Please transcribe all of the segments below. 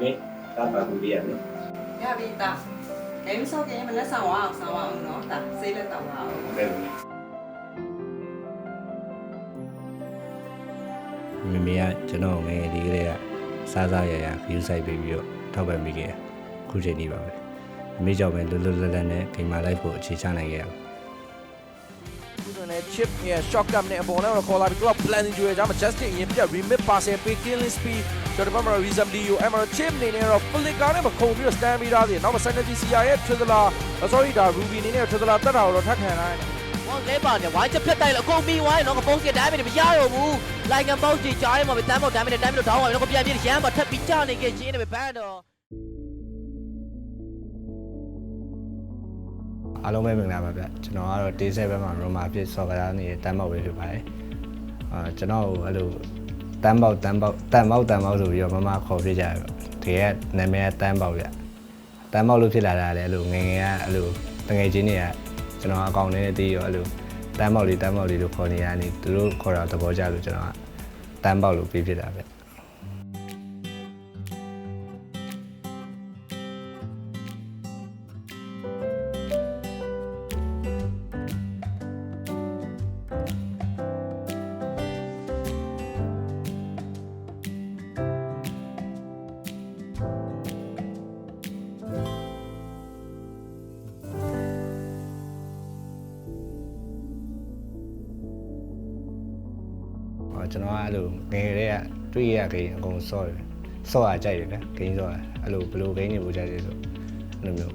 မေတာပါဘူးရမယ်ရပြီတာဂိမ်းဆော့ကရင်မလက်ဆောင်အောင်ဆောင်အောင်နော်တာစေးလက်တောင်းအောင်ဟုတ်ကဲ့မမေကကျွန်တော်ငယ်ငယ်ဒီကလေးကစားစားရရ view site ပေးပြီးတော့ထောက်ပံ့မိခဲ့ခုချိန်นี้ပါပဲအမေကြောင့်ပဲလွတ်လွတ်လပ်လပ်နဲ့ဂိမ်းမာလိုက်ဖို့အခြေချနိုင်ခဲ့ရပါခု ဆိုရင် chip နဲ့ shot cam နဲ့အပေါ်နဲ့တော့ခေါ်လာပြီးတော့ planning ကြွေကြမှာ justin ရင်ပြ remit pass ပေး killing speed ကျွန်တော်တို့မှာ reason do emer chip နေနဲ့တော့ flicker နဲ့မခုံပြီးတော့ stand ပြီးသားသေးတယ်နောက်မှာ sanity cr ရဲ့ trailer sorry ဒါ ruby နေနဲ့ trailer တက်တာကိုတော့ထပ်ခံလိုက်ဝမ်လဲပါနဲ့ဝိုင်းချက်ဖြတ်တိုက်လို့အကုန်ပြီးဝိုင်းတော့ကပုံးကတိုင်းမယ်မရတော့ဘူးလိုက်ကပေါက်ကြီးကြားရမှာပဲတမ်းပေါက်တိုင်းမယ်တိုင်းမယ်တော့ဒေါင်းပါတော့ကပြန်ပြေးရမ်းပါထပ်ပြီးကြနေခဲ့ချင်းနေပဲဘန်တော့ အားလုံးပဲမင်္ဂလာပါဗျကျွန်တော်ကတော့ day7 မှာ Roma ဖြစ်ဆော့ကစားနေတဲ့တန်းပေါက်ပဲဖြစ်ပါတယ်အာကျွန်တော်ကိုအဲ့လိုတန်းပေါက်တန်းပေါက်တန်းပေါက်တန်းပေါက်ဆိုပြီးတော့မမခေါ်ပြကြတယ်ပေါ့ဒီကနာမည်ကတန်းပေါက်ဗျတန်းပေါက်လို့ဖြစ်လာတာလည်းအဲ့လိုငယ်ငယ်ကအဲ့လိုတငယ်ချင်းတွေကကျွန်တော်အကောင့်ထဲနဲ့တည်ရောအဲ့လိုတန်းပေါက်လေးတန်းပေါက်လေးလို့ခေါ်နေရနေသူတို့ခေါ်တာသဘောကျလို့ကျွန်တော်ကတန်းပေါက်လို့ပြဖြစ်တာဗျ ကျွန်တော်ကအဲ့လိုငယ်ငယ်တည်းကတွေ့ရခင်အကုန်စော့တယ်စော့ရကြိုက်တယ်ဗျဂိမ်းစော့ရအဲ့လိုဘယ်လိုဂိမ်းတွေပို့ကြိုက်လဲဆိုအဲ့လိုမျိုး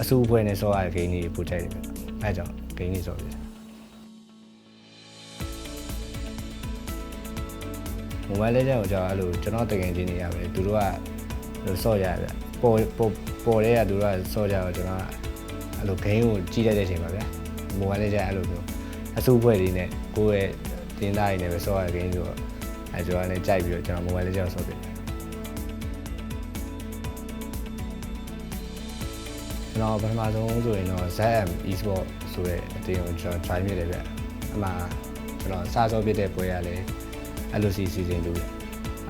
အဆူဖွဲနဲ့စော့ရဂိမ်းတွေပို့ကြိုက်တယ်ဗျအဲ့ကြောင့်ဂိမ်းတွေစော့တယ်မိုဘိုင်းလေးကြောင့်ကျွန်တော်အဲ့လိုကျွန်တော်တကယ်ချင်းနေရပဲသူတို့ကအဲ့လိုစော့ရဗျပေါ်ပေါ်ပေါ်တဲ့ကသူတို့ကစော့ကြတော့ကျွန်တော်ကအဲ့လိုဂိမ်းကိုကြီးတတ်တဲ့အချိန်ပါဗျမိုဘိုင်းလေးကြောင့်အဲ့လိုမျိုးအဆူဖွဲတွေနဲ့ကိုယ့်ရဲ့ တင်းသားတွေနဲ့ပဲစော့ရဂိမ်းဆိုတော့အဲကျွန်တော်လည်းကြိုက်ပြီးတော့ကျွန်တော်မိုဘိုင်းလေးကြောင့်စော့တယ်ကျွန်တော်ပထမဆုံးဆိုရင်တော့ ZM Esport ဆိုတဲ့အတင်းကိုကျွန်တော် try မြစ်တယ်ဗျအမှကျွန်တော်စစောပြစ်တဲ့ပွဲရလဲ LOC season 2ဗျ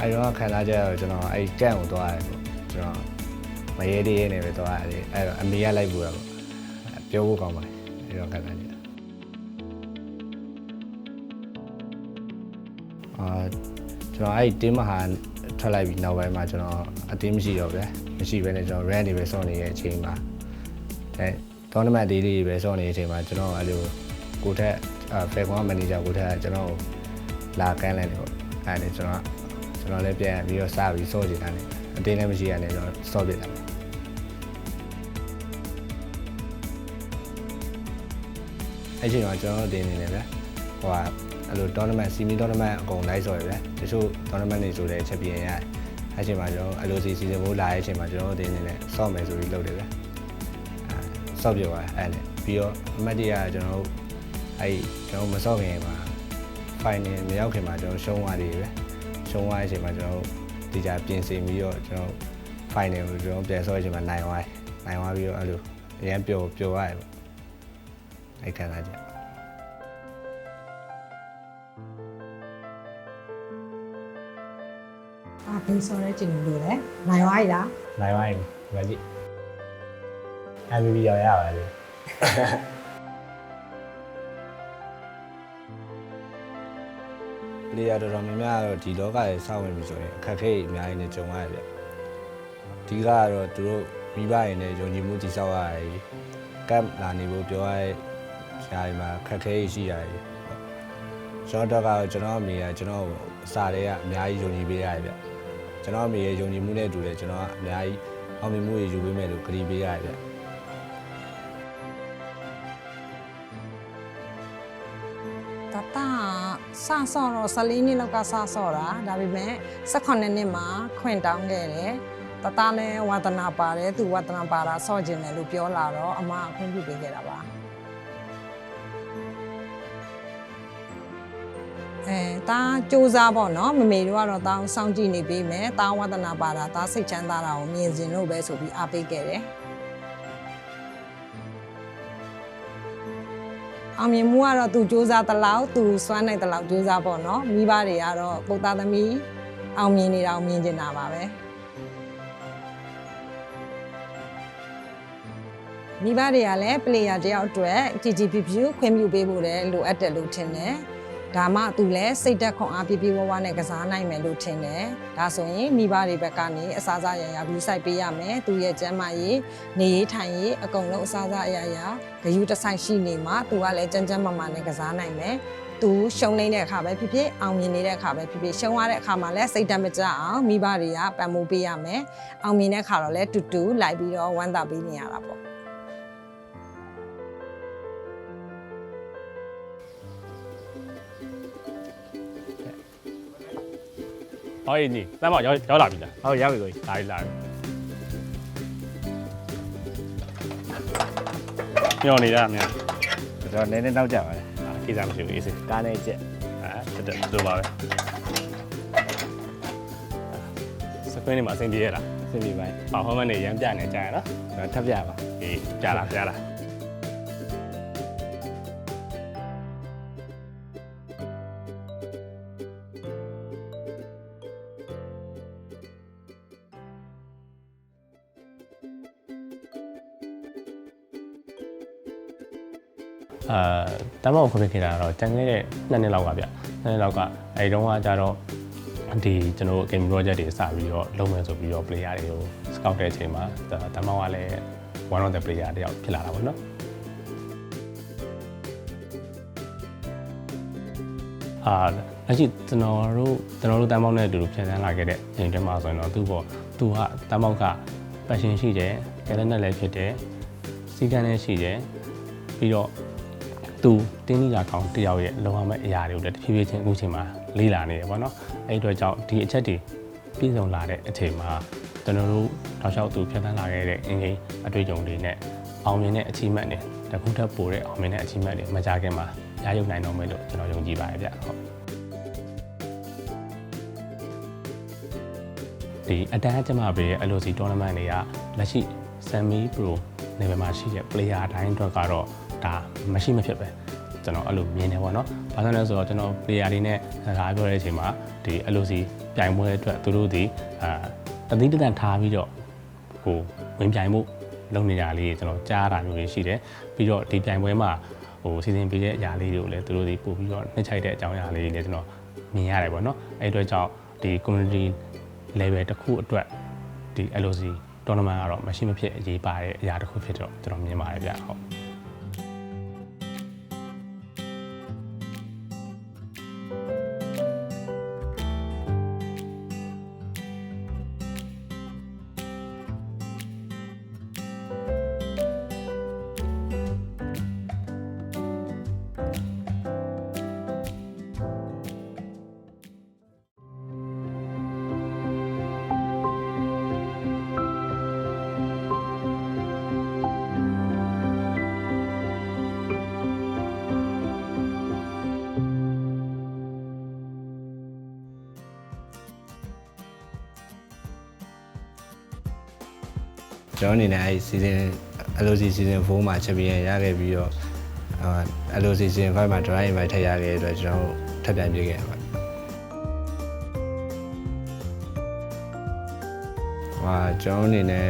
အဲဒီတော့ခံစားချက်တော့ကျွန်တော်အဲဒီကန့်ကိုသွားရတယ်ပေါ့ကျွန်တော်မရဲတည်းရဲနေပဲသွားရတယ်အဲတော့အမေကလိုက်ပူတာပေါ့ပြောဖို့ကောင်းပါတယ်အဲဒီတော့ခံစားချက် အာကျွန်တော်အဲဒီတင်းမဟာထွက်လိုက်ပြီးနောက်ပိုင်းမှာကျွန်တော်အတင်းမရှိတော့ဗျမရှိဘဲနဲ့ကျွန်တော် run နေပဲစောင့်နေတဲ့အချိန်မှာအဲ tournament လေးလေးပဲစောင့်နေတဲ့အချိန်မှာကျွန်တော်အဲ့လိုကိုထက်အဲဖေကွန်မန်နေဂျာကိုထက်ကကျွန်တော်ကိုလာကမ်းလိုက်တယ်ပေါ့အဲ့ဒါကျွန်တော်ကကျွန်တော်လည်းပြန်ပြီးတော့စပြီးစောချင်တာနဲ့အတင်းလည်းမရှိရနဲ့ကျွန်တော်စောပြစ်တာပေါ့အဲ့ချိန်မှာကျွန်တော်တို့တင်းနေတယ်ဗျဟိုက အဲ့လို tournament semi tournament အကုန်လိုက်စော်ရဗျတချို့ tournament တွေဆိုလည်းချက်ပြင်းရတယ်အဲ့ချိန်မှာကျွန်တော်အဲ့လိုစီစီစဉ်ဖို့လာတဲ့အချိန်မှာကျွန်တော်တို့တင်းနေတယ်စော့မယ်ဆိုပြီးလုပ်တယ်ဗျဆော့ပြသွားအဲ့နဲ့ပြီးတော့အမတ်တရကျွန်တော်တို့အဲ့ကျွန်တော်မဆော့ခင်မှာ final မရောက်ခင်မှာကျွန်တော်ရှုံးသွားတယ်ပဲရှုံးသွားတဲ့အချိန်မှာကျွန်တော်တို့ဒီကြပြင်ဆင်ပြီးတော့ကျွန်တော် final ကိုကျွန်တော်ပြန်ဆော့တဲ့အချိန်မှာနိုင်သွားတယ်နိုင်သွားပြီးတော့အဲ့လိုအရင်ပျော်ပျော်ရတယ်ပေါ့အဲ့ခံစားချက် ဘယ်ဆိုရဲကျင်လို့လဲနိုင်သွားပြီလားနိုင်သွားပြီဒီမှာကြည့် MVP ရောက်ရပါလေလေယာတော်တော်များများကတော့ဒီလောကရဲ့စောင့်ဝင်ပြီဆိုရင်အခက်အခဲအများကြီးနဲ့ကြုံရတယ်ဗျဒီကကတော့သူတို့မိဘတွေနဲ့ယုံကြည်မှုတည်ဆောက်ရတယ်ကပ်လာနေဖို့ပြောရတဲ့ဆရာကြီးမှာခက်ခဲရှိရတယ်ကျွန်တော်တော့ကတော့ကျွန်တော်အမေကကျွန်တော်ကိုအစာတွေကအများကြီးယုံကြည်ပေးရတယ်ဗျ ကျွန်တော်အမေရဲ့ယုံကြည်မှုနဲ့အတူတယ်ကျွန်တော်ကအများကြီးအောင်မြင်မှုတွေယူပေးမယ်လို့ကတိပေးရတယ်ဗျတတစဆော့တော့14နှစ်လောက်ကစဆော့တာဒါပေမဲ့18နှစ်မှာခွင့်တောင်းခဲ့တယ်တတလည်းဝါသနာပါတယ်သူဝါသနာပါတာဆော့ခြင်းတယ်လို့ပြောလာတော့အမအခွင့်ပြုပေးခဲ့တာပါ အဲတားစူးစားပေါ့နော်မမေတို့ကတော့တားစောင့်ကြည့်နေပေးမယ်တားဝဒနာပါတာတားစိတ်ချမ်းသာတာကိုမြင်စင်လို့ပဲဆိုပြီးအားပေးခဲ့တယ်အောင်မြင်မှုကတော့သူစူးစမ်းတလောက်သူစွမ်းနိုင်တလောက်စူးစမ်းပေါ့နော်မိဘတွေကတော့ပုတ်သားသမီးအောင်မြင်နေတာအောင်မြင်နေတာပါပဲမိဘတွေကလည်း player တယောက်အတွက် GGPP ခွင့်ပြုပေးဖို့လည်းလိုအပ်တယ်လို့ထင်တယ် ဒါမှသူလည်းစိတ်သက်ခွန်အားပြပြဝဝနဲ့ကစားနိုင်မယ်လို့ထင်တယ်ဒါဆိုရင်မိဘတွေဘက်ကနေအစားအစာရရဘူးစိုက်ပေးရမယ်သူရဲ့ကျန်းမာရေးနေရေးထိုင်ရေးအကုန်လုံးအစားအစာအရာရာဂယူတစ်ဆိုင်ရှိနေမှသူကလည်းကြမ်းကြမ်းမာမာနဲ့ကစားနိုင်မယ်သူရှုံးနေတဲ့အခါပဲဖြစ်ဖြစ်အောင်မြင်နေတဲ့အခါပဲဖြစ်ဖြစ်ရှုံးရတဲ့အခါမှာလည်းစိတ်ဓာတ်မကျအောင်မိဘတွေကပံ့ပိုးပေးရမယ်အောင်မြင်တဲ့အခါတော့လည်းတူတူလိုက်ပြီးတော့ဝမ်းသာပေးနေရတာပေါ့ ဟောအေးညီတမ်းမရောက်ရောက်လာပြီလားဟုတ်ရောက်ပြီကိုကြီးလာပြီလာပြီညော်နေတာမြန်ကျွန်တော်နည်းနည်းနောက်ကြပါလေအာကိစ္စမရှိဘူးအေးစေးကားနဲ့ကြက်အဲတက်တက်တို့ပါပဲစကွင်းနေမှာအဆင်ပြေရလားစင်ပြီပိုင်းပါဖောမန့်နေရမ်းပြနေကြရနော်ကျွန်တော်ထပ်ပြပါအေးကြားလားကြားလား အာတမ်းမောက်ခွင့်ခဲ့တာတော့တန်ခဲ့တဲ့နှစ်နှစ်လောက်ကဗျနှစ်နှစ်လောက်ကအဲဒီတုန်းကကြတော့ဒီကျွန်တော်တို့ game project တွေစပြီးတော့လုပ်မယ်ဆိုပြီးတော့ player တွေကို scout တဲ့အချိန်မှာတမ်းမောက်ကလည်း one of the player တယောက်ဖြစ်လာတာပေါ့နော်အာအကြည့်ကျွန်တော်တို့ကျွန်တော်တို့တမ်းမောက်နဲ့အတူတူပြန်ဆန်းလာခဲ့တဲ့ချိန်တွင်းမှာဆိုရင်တော့သူ့ပေါ့သူကတမ်းမောက်က passion ရှိတယ် talent နဲ့လည်းဖြစ်တယ်စီကံလည်းရှိတယ်ပြီးတော့ သူတင်းကြီးလာကောင်တယောက်ရဲ့လုံအောင်မဲ့အရာတွေကိုလည်းတဖြည်းဖြည်းချင်းအခုချိန်မှာလေးလာနေတယ်ပေါ့နော်အဲ့ဒီအတွက်ကြောင့်ဒီအချက်တွေပြည့်စုံလာတဲ့အချိန်မှာကျွန်တော်တို့တောက်လျှောက်သူဖြတ်သန်းလာခဲ့တဲ့အင်ဂျင်အတွေ့အကြုံတွေနဲ့အောင်မြင်တဲ့အချီးမတ်တွေတခုထပ်ပိုတဲ့အောင်မြင်တဲ့အချီးမတ်တွေမကြခင်မှာရရုံနိုင်တော့မယ်လို့ကျွန်တော်ယုံကြည်ပါတယ်ဗျဟုတ်ဒီအတန်းကျမပေးရဲ့ LOC tournament တွေကလက်ရှိ Semi Pro level မှာရှိတဲ့ player တိုင်းအတွက်ကတော့ ဒါမရှိမဖြစ်ပဲကျွန်တော်အဲ့လိုမြင်နေပါတော့။ဘာလို့လဲဆိုတော့ကျွန်တော် player တွေနဲ့စကားပြောတဲ့အချိန်မှာဒီ LOC ပြိုင်ပွဲအတွက်သူတို့ဒီအာတသိန်းတန်ထားပြီးတော့ဟိုဝင်ပြိုင်မှုလုပ်နေကြလေးကျွန်တော်ကြားတာမျိုးတွေရှိတယ်။ပြီးတော့ဒီပြိုင်ပွဲမှာဟိုစီစဉ်ပေးတဲ့အရာလေးတွေကိုလည်းသူတို့ဒီပို့ပြီးတော့နှိမ့်ချိုက်တဲ့အကြောင်းအရာလေးတွေလည်းကျွန်တော်မြင်ရတယ်ပေါ့နော်။အဲ့ဒီအတွက်ကြောင့်ဒီ community level တစ်ခုအတွက်ဒီ LOC tournament ကတော့မရှိမဖြစ်အရေးပါတဲ့အရာတစ်ခုဖြစ်တော့ကျွန်တော်မြင်ပါတယ်ဗျဟုတ် ကျွန်တော်အနေနဲ့အဲဒီ season LOC season 4မှာ champion ရခဲ့ပြီးတော့အာ LOC season 5မှာ dry invite ထည့်ရခဲ့တဲ့အတွက်ကျွန်တော်ထပ်ပြန်ပြေးခဲ့ရပါတယ်ဟာကျွန်တော်အနေနဲ့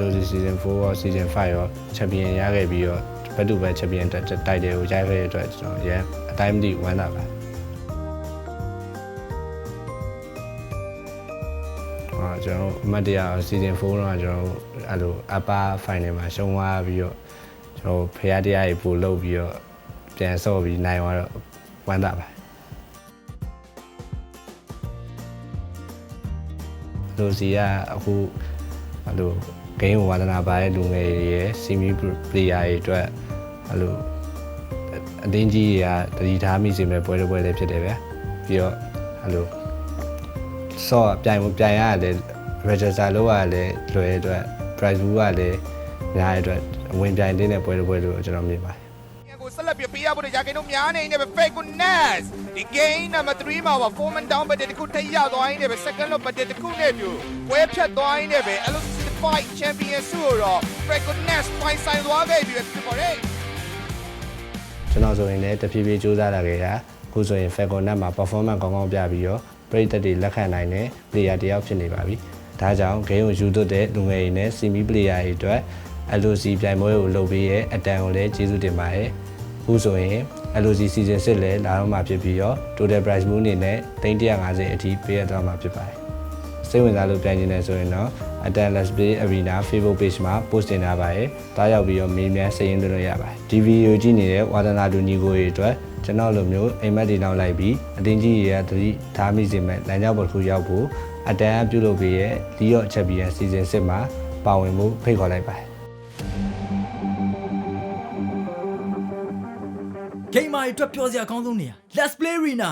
LOC season 4ရော season 5ရော champion ရခဲ့ပြီးတော့ဘတ်တူပဲ champion တိုက်တယ်ကိုကြားခဲ့တဲ့အတွက်ကျွန်တော်ရန်အတိုင်းမသိဝမ်းသာပါတယ်အာကျွန်တော်အမတ်တရား season 4တော့ကျွန်တော် အဲ့လို upper final မှာရှုံးသွားပြီးတော့ကျွန်တော်ဖရားတရားကြီးပို့လုပ်ပြီးတော့ပြန်ဆော့ပြီးနိုင်သွားတော့ဝမ်းသာပါတယ်လူစီကအခုအဲ့လို game ဝါဒနာပါတဲ့လူငယ်တွေရယ် semi player တွေအတွက်အဲ့လိုအတင်းကြီးတွေကတတိထားမိစေမဲ့ပွဲတစ်ပွဲလေးဖြစ်တယ်ဗျာပြီးတော့အဲ့လိုဆော့ပြိုင်ပြိုင်ရတယ် register လုပ်ရတယ်လွယ်အတွက် price pool ကလည်းများတဲ့အတွက်ဝင်ပြိုင်တဲ့ပွဲတစ်ပွဲလို့ကျွန်တော်မြင်ပါတယ်ကိုဆက်လက်ပြီးပေးရဖို့ရာဂိမ်းတို့များနေနေပဲ Fakeness ဒီ game number 3မှာပါ foreman down ဘတ်တခုထိရသွားရင်းနဲ့ပဲ second လို့ဘတ်တခုနဲ့ပြဝဲဖြတ်သွားရင်းနဲ့ပဲ LCC5 champion ဆုတော့ Fakeness ပိုင်ဆိုင်သွားခဲ့ပြီဖြစ်ပါတယ်ကျွန်တော်ဆိုရင်လည်းတဖြည်းဖြည်းစူးစမ်းလာခဲ့တာအခုဆိုရင် Falcon Net မှာ performance ကောင်းကောင်းပြပြီးတော့ပရိသတ်တွေလက်ခံနိုင်တဲ့ player တစ်ယောက်ဖြစ်နေပါပြီ ဒါကြောင့် game ကိုယူသွတ်တဲ့လူငယ်တွေနဲ့ semi player တွေအတွက် LOC ပြိုင်ပွဲကိုလုပ်ပေးရဲ့အတန်ကိုလည်းကျေးဇူးတင်ပါတယ်အခုဆိုရင် LOC season 6လည်းလာတော့မှာဖြစ်ပြီးတော့ total price pool အနေနဲ့350အထိပေးရသွားမှာဖြစ်ပါတယ်စိတ်ဝင်စားလို့ပြန်ကျင်နေဆိုရင်တော့ Atan Let's Play Arena Facebook page မှာ post တင်ထားပါတယ်။တားရောက်ပြီးတော့မေးမြန်းစာရင်းသွင်းလို့ရပါတယ်။ဒီဗီဒီယိုကြည့်နေတဲ့ဝါသနာတူညီကိုတွေအတွက်ကျွန်တော်လိုမျိုးအိမ်မက်တွေနောက်လိုက်ပြီးအတင်းကြီးရသတိထားမိစေမဲ့လမ်းကြောင်းတစ်ခုရောက်ဖို့ အတန်အပြုလုပ်ပေးရဲ့လီယော့ချက်ပီယံစီဇန်6မှာပါဝင်မှုဖိတ်ခေါ်လိုက်ပါတယ်ဂိမ်းမာအတွက်ပြောစရာအကောင်းဆုံးနေရာ Let's Play Arena